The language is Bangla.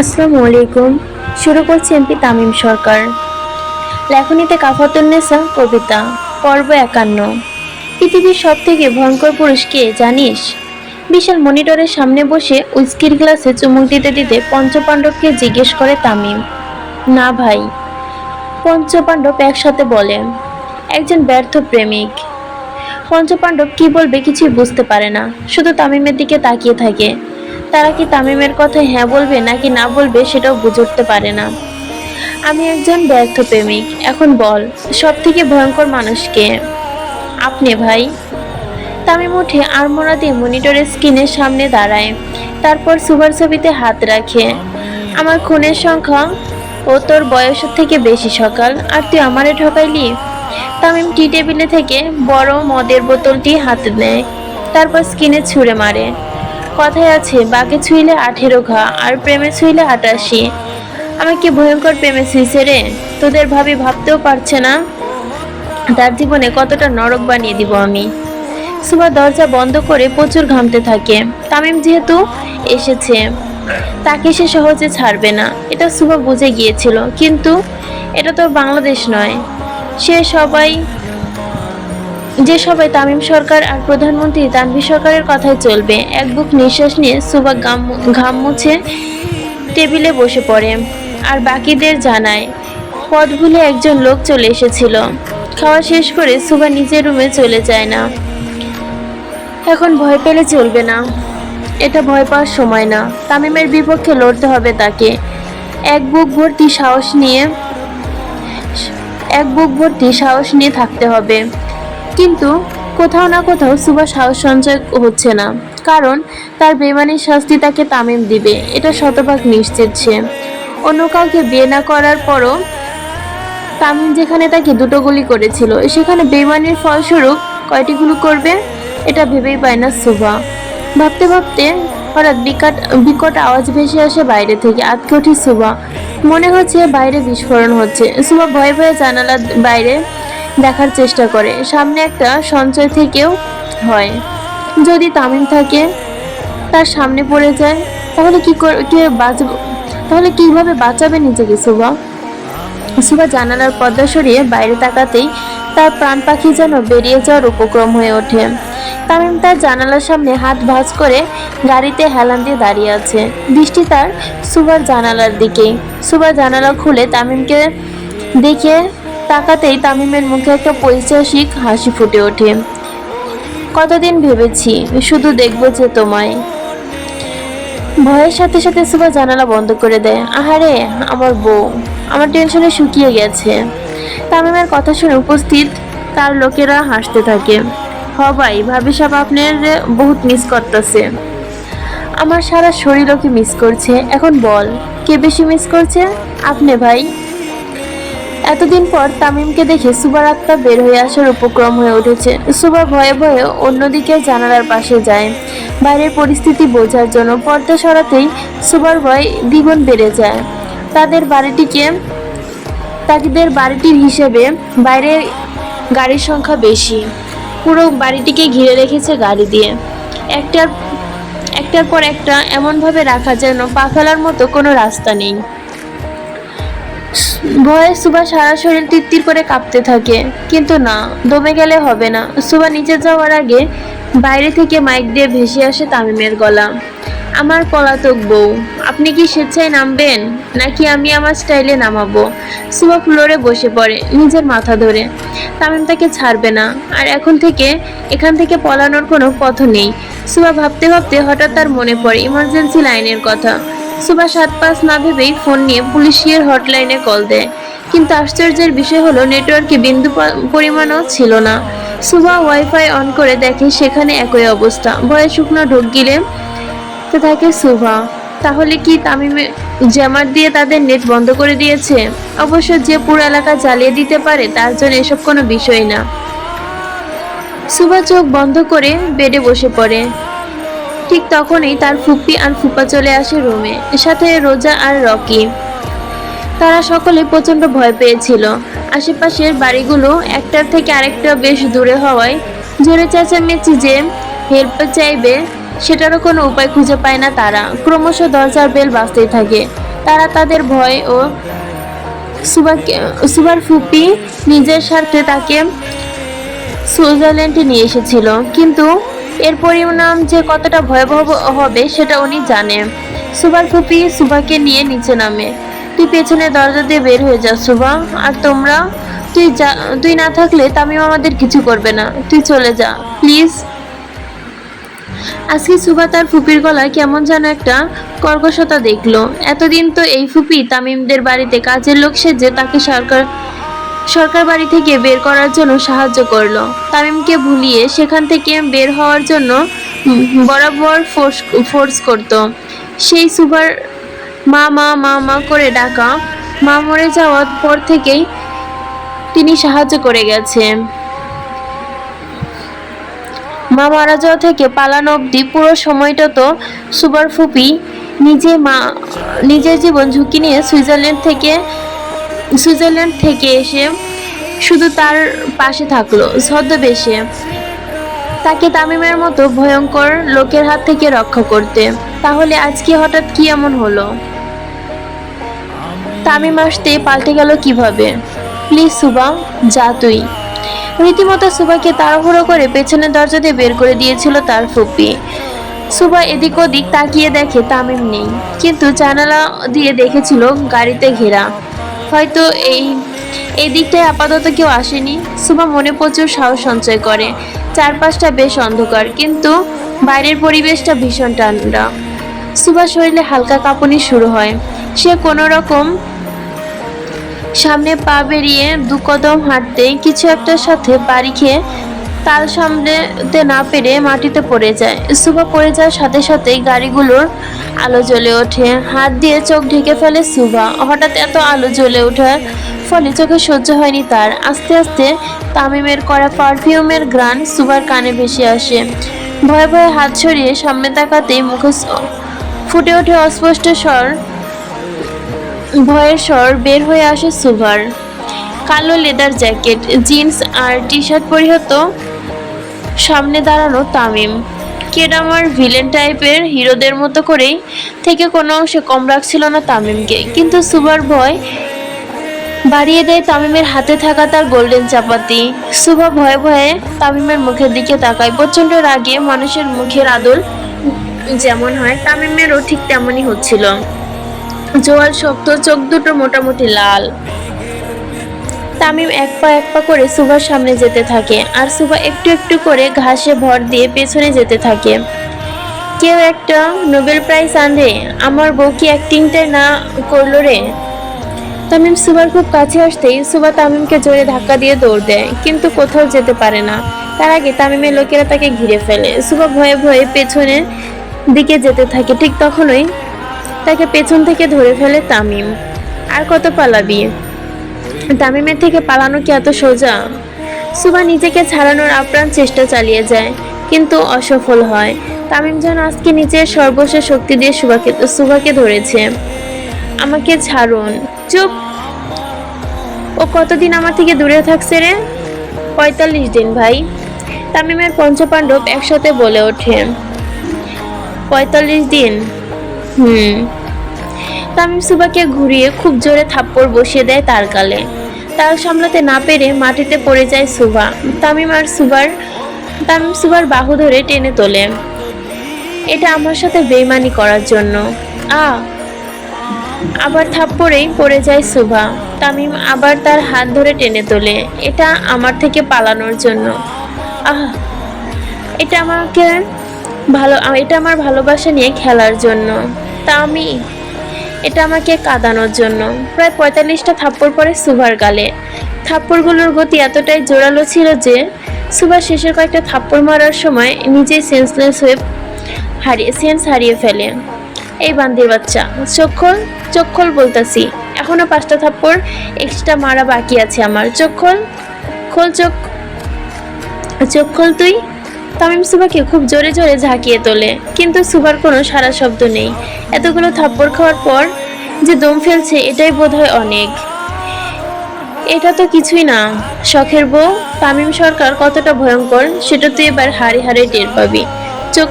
আসসালামু আলাইকুম। শুরু করছি এমপি তামিম সরকার। লেখনীতে কাফাতুন্নেসা, কবিতা, পর্ব একান্ন। পৃথিবীর সব থেকে ভয়ঙ্কর পুরুষ কে জানিস? বিশাল মনিটরের সামনে বসে উইস্কির গ্লাসে চুমুক দিতে দিতে পঞ্চপাণ্ডবকে জিজ্ঞেস করে তামিম, না ভাই। পঞ্চপাণ্ডব একসাথে বলে, একজন ব্যর্থ প্রেমিক। পঞ্চপাণ্ডব কি বলবে কিছুই বুঝতে পারে না, শুধু তামিমের দিকে তাকিয়ে থাকে। তারা কি তামিমের কথা হ্যাঁ বলবে নাকি না বলবে সেটাও বুঝে উঠতে পারে না। আমি একজন ব্যর্থ প্রেমিক, এখন বল সব থেকে ভয়ঙ্কর মানুষকে? আপনি ভাই? তামিম উঠে আড়মোড়া দিয়ে মনিটরের স্ক্রিনের সামনে দাঁড়ায়, তারপর সুপার ছবিতে হাত রাখে। আমার খুনের সংখ্যা? ও তোর বয়সের থেকে বেশি সকাল, আর তুই আমারে ঠকাইলি? তামিম টি টেবিলে থেকে বড় মদের বোতলটি হাতে নেয়, তারপর স্কিনে ছুঁড়ে মারে। কথায় আছে, বাকে ছুঁইলে আঠেরো ঘা, আর প্রেমে ছুঁইলে আটাশি। আমাকে ভয়ঙ্কর প্রেমে ছুঁইছে রে? তোদের ভাবি ভাবতেও পারছে না। তার জীবনে কতটা নরক বানিয়ে দিব আমি। সুবা দরজা বন্ধ করে প্রচুর ঘামতে থাকে। তামিম যেহেতু এসেছে, তাকে সে সহজে ছাড়বে না। এটা সুবা বুঝে গিয়েছিল, কিন্তু এটা তো বাংলাদেশ নয়। সে সবাই যে সবাই তামিম সরকার আর প্রধানমন্ত্রী তানভীর সরকারের কথায় চলবে, এক বুক নিঃশ্বাস নিয়ে সুবা গাম, ঘাম মুছে টেবিলে বসে পড়ে। আর বাকিদের জানায়, পথ ভুলে একজন লোক চলে এসেছিল। খাওয়া শেষ করে সুবা নিজের রুমে চলে যায় না। এখন ভয় পেলে চলবে না। এটা ভয় পাওয়ার সময় না। তামিমের বিপক্ষে লড়তে হবে তাকে। এক বুক ভর্তি সাহস নিয়ে, এক বুক ভর্তি সাহস নিয়ে থাকতে হবে। কিন্তু কোথাও না কোথাও সুবা সাহস সঞ্চয় হচ্ছে না। কারণ তার বেমানির শাস্তি তাকে তামিম দিবে, এটা শতভাগ নিশ্চিত সে। অন্য কাউকে বিয়ে না করার পরও তামিম যেখানে তাকে দুটো গুলি করেছিল, সেখানে বেমানির ফলস্বরূপ কয়টি গুলি করবে, এটা ভেবেই পায় না সুভা। ভাবতে ভাবতে হঠাৎ বিকট বিকট আওয়াজ ভেসে আসে বাইরে থেকে আটকে ওঠে সুভা। মনে হচ্ছে বাইরে বিস্ফোরণ হচ্ছে। সুভা ভয়ে ভয়ে জানালার বাইরে দেখার চেষ্টা করে। সামনে একটা সঞ্চয় থেকেও হয়। যদি তামিম থাকে, তার সামনে পড়ে যায়, তাহলে কি কে বাঁচব? তাহলে কীভাবে বাঁচাবে নিজেকে, সুভা? সুভা জানালার পর্দা সরিয়ে বাইরে তাকাতেই তার প্রাণ পাখি যেন বেরিয়ে যাওয়ার উপক্রম হয়ে ওঠে। তামিম তার জানালার সামনে হাত ভাঁজ করে গাড়িতে হেলান দিয়ে দাঁড়িয়ে আছে। দৃষ্টি তার সুভার জানালার দিকেই সুভা জানালা খুলে তামিমকে দেখে তাকাতেই তামিমের মুখে একটা পৈশাসিক হাসি ফুটে ওঠে। কতদিন ভেবেছি, শুধু দেখব যে তোমায়। ভয়ের সাথে সাথে সুভা জানালা বন্ধ করে দেয়। আহারে, আমার বউ, আমার টেনশনে শুকিয়ে গেছে। তামিমের কথা শুনে উপস্থিত তার লোকেরা হাসতে থাকে। হবাই ভাবি সাহেব আপনার বহুত মিস করতেছে। আমার সারা শরীর ওকে মিস করছে? এখন বল, কে বেশি মিস করছে? আপনি ভাই। এতদিন পর তামিমকে দেখে সুবার আত্মা বের হয়ে আসার উপক্রম হয়ে উঠেছে। সুবা ভয়ে ভয়ে অন্যদিকে জানালার পাশে যায়। বাইরের পরিস্থিতি বোঝার জন্য পর্দা সরাতেই সুবার ভয় দ্বিগুণ বেড়ে যায়। তাদের বাড়িটিকে, তাদের বাড়িটির হিসেবে বাইরে গাড়ির সংখ্যা বেশি। পুরো বাড়িটিকে ঘিরে রেখেছে গাড়ি দিয়ে। একটার একটার পর একটা এমনভাবে রাখা যেন পা ফেলার মতো কোনো রাস্তা নেই। ভয়ে সুবা সারা শরীর তিত্তির করে কাঁপতে থাকে। কিন্তু না, দমে গেলে হবে না। সুবা নিচে যাওয়ার আগে বাইরে থেকে মাইক দিয়ে ভেসে আসে তামিমের গলা। আমার পলাতক বউ, আপনি কি স্বেচ্ছায় নামবেন? নাকি আমি আমার স্টাইলে নামাবো? সুবা ফ্লোরে বসে পড়ে, নিজের মাথা ধরে। তামিম তাকে ছাড়বে না, আর এখন থেকে এখান থেকে পলানোর কোনো পথ নেই। সুবা ভাবতে ভাবতে হঠাৎ তার মনে পড়ে, ইমার্জেন্সি লাইনের কথা। সুবা সাত পাঁচ না ভেবেই ফোন নিয়ে পুলিশের হটলাইনে কল দেয়। কিন্তু আশ্চর্যের বিষয় হলো, নেটওয়ার্কে বিন্দু পরিমাণও ছিল না। সুবা ওয়াইফাই অন করে দেখে সেখানে একই অবস্থা। ভয়ে শুকনো ঢোক গিলে থাকে সুভা। তাহলে কি তামিমে জ্যামার দিয়ে তাদের নেট বন্ধ করে দিয়েছে? অবশ্য যে পুরো এলাকা জ্বালিয়ে দিতে পারে, তার জন্য এসব কোনো বিষয় না। সুভা চোখ বন্ধ করে বেডে বসে পড়ে। ঠিক তখনই তার ফুপি আর ফুপা চলে আসে রুমে সাথে রোজা আর রকি। তারা সকলে প্রচণ্ড ভয় পেয়েছিল। আশেপাশের বাড়িগুলো একটার থেকে আরেকটা বেশ দূরে হওয়ায় জোরে চেঁচামেচি যে হেল্প চাইবে, সেটারও কোনো উপায় খুঁজে পায় না তারা। ক্রমশ দরজার বেল বাজতেই থাকে। তারা তাদের ভয় ও সুবাকে, সুবার ফুপি নিজের স্বার্থে তাকে সুইজারল্যান্ডে নিয়ে এসেছিল। কিন্তু এর পরিণাম যে কতটা ভয়াবহ হবে সেটা উনি জানে। সুবার ফুপি সুবাকে নিয়ে নিচে নামে। তুই পেছনে দরজা দিয়ে বের হয়ে যা সুবা আর তোমরা, তুই যা, তুই না থাকলে তামিম আমাদের কিছু করবে না। তুই চলে যা, প্লিজ। আজকে সুবা তার ফুপির গলায় কেমন যেন একটা কর্কশতা দেখল। এতদিন তো এই ফুপি তামিমদের বাড়িতে কাজের লোক সেজে তাকে সরকার সরকার বাড়ি থেকে বের করার জন্য সাহায্য করল। তামিমকে ভুলিয়ে সেখান থেকে বের হওয়ার জন্য বরাবর ফোর্স ফোর্স করতো। সেই সুবার মা মা মা মা করে ডাকা। মা মরে যাওয়ার পর থেকেই তিনি সাহায্য করে গেছে মা মারা যাওয়া থেকে পালানো অবধি পুরো সময়টা তো সুবার ফুপি নিজে মা, নিজের জীবন ঝুঁকি নিয়ে সুইজারল্যান্ড থেকে সুইজারল্যান্ড থেকে এসে শুধু তার পাশে থাকল, ছদ্মবেশে। তাকে তামিমের মতো ভয়ঙ্কর লোকের হাত থেকে রক্ষা করতে। তাহলে আজকে হঠাৎ কি এমন হলো? তামিম আসতে পাল্টে গেল কীভাবে? প্লিজ সুবা, যা তুই। রীতিমতো সুবাকে তাড়াহুড়ো করে পেছনের দরজা দিয়ে বের করে দিয়েছিল তার ফুপি। সুবা এদিক ওদিক তাকিয়ে দেখে তামিম নেই, কিন্তু জানালা দিয়ে দেখেছিল গাড়িতে ঘেরা। হয়তো এই এই দিকটায় আপাতত কেউ আসেনি। সুবা মনে প্রচুর সাহস সঞ্চয় করে। চারপাশটা বেশ অন্ধকার, কিন্তু বাইরের পরিবেশটা ভীষণ ঠান্ডা। সুবা শরীরে হালকা কাঁপুনি শুরু হয়। সে কোনো রকম সামনে পা বেরিয়ে দু কদম হাঁটতে কিছু একটার সাথে বাড়ি খেয়ে তাল সামলাতে না পেরে মাটিতে পড়ে যায়। সুবা পড়ে যাওয়ার সাথে সাথে গাড়িগুলোর আলো জ্বলে ওঠে। হাত দিয়ে চোখ ঢেকে ফেলে সুভা। হঠাৎ এত আলো জ্বলে ওঠার ফলে চোখে সহ্য হয়নি তার। আস্তে আস্তে তামিমের করা পারফিউমের গ্রান সুভার কানে ভেসে আসে। ভয়ে ভয়ে হাত সরিয়ে সামনে তাকাতেই মুখে ফুটে ওঠে অস্পষ্ট স্বর। ভয়ের স্বর বের হয়ে আসে সুভার। কালো লেদার জ্যাকেট, জিন্স আর টি শার্ট পরিহত সামনে দাঁড়ানো তামিম। কেডামার ভিলেন টাইপের হিরোদের মতো করেই থেকে কোনো অংশে কম রাখছিল না তামিমকে। কিন্তু সুভার ভয় বাড়িয়ে দেয় তামিমের হাতে থাকা তার গোল্ডেন চাপাতি। সুভা ভয়ে ভয়ে তামিমের মুখের দিকে তাকায়। প্রচণ্ড রাগে মানুষের মুখের আদল যেমন হয়, তামিমেরও ঠিক তেমনই হচ্ছিল। জোয়াল শক্ত, চোখ দুটো মোটামুটি লাল। তামিম এক পা এক পা করে সুভার সামনে যেতে থাকে আর সুভা একটু একটু করে ঘাসে ভর দিয়ে পেছনে যেতে থাকে। কেউ একটা, নোবেল প্রাইজ আনবে, আমার বউ কি অ্যাক্টিংটাই না করল রে? তামিম সুবার খুব কাছে আসতেই সুভা তামিমকে জোরে ধাক্কা দিয়ে দৌড় দেয়, কিন্তু কোথাও যেতে পারে না। তার আগে তামিমের লোকেরা তাকে ঘিরে ফেলে। সুভা ভয়ে ভয়ে পেছনের দিকে যেতে থাকে। ঠিক তখনই তাকে পেছন থেকে ধরে ফেলে তামিম। আর কত পালাবি? তামিমের থেকে পালানো কি এত সোজা? সুবা নিজেকে ছাড়ানোর আপ্রাণ চেষ্টা চালিয়ে যায়, কিন্তু অসফল হয়। তামিম যেন আজকে নিজের সর্বশেষ শক্তি দিয়ে সুবাকে সুবাকে ধরেছে। আমাকে ছাড়ুন। চুপ। ও কতদিন আমার থেকে দূরে থাকছে রে? পঁয়তাল্লিশ দিন, ভাই। তামিমের পঞ্চপাণ্ডব একসাথে বলে ওঠে। পঁয়তাল্লিশ দিন? হুম। তামিম সুবাকে ঘুরিয়ে খুব জোরে থাপ্পড় বসিয়ে দেয় তার গালে। তার সামলাতে না পেরে মাটিতে পড়ে যায় সুবা তামিম আর সুবার তামিম সুবার বাহু ধরে টেনে তোলে। এটা আমার সাথে বেইমানি করার জন্য। আ। আবার থাপ্পড়েই পড়ে যায় সুভা। তামিম আবার তার হাত ধরে টেনে তোলে। এটা আমার থেকে পালানোর জন্য। আহ। এটা আমাকে ভালো এটা আমার ভালোবাসা নিয়ে খেলার জন্য। তা আমি এটা আমাকে কাঁদানোর জন্য। প্রায় পঁয়তাল্লিশটা থাপ্পড় পরে সুভার গালে। থাপ্পড়গুলোর গতি এতটাই জোরালো ছিল যে সুভা শেষের কয়েকটা থাপ্পড় মারার সময় নিজেই সেন্সলেস হয়ে হারিয়ে সেন্স হারিয়ে ফেলে। এই বান্দির বাচ্চা চক্ষল চক্ষল বলতাছি। এখনও পাঁচটা থাপ্পড় এক্সট্রা মারা বাকি আছে আমার। চক্ষল খোল চোখ খোল তুই তামিম সুবাকে খুব জোরে জোরে ঝাঁকিয়ে তোলে, কিন্তু সুবার কোনো সারা শব্দ নেই। এতগুলো থাপ্পড় খাওয়ার পর যে দম ফেলছে, এটাই বোধহয় অনেক। এটা তো কিছুই না। শখের বউ, তামিম সরকার কতটা ভয়ঙ্কর, সেটা তুই এবার হাড়ে হাড়ে টের পাবি। চোখ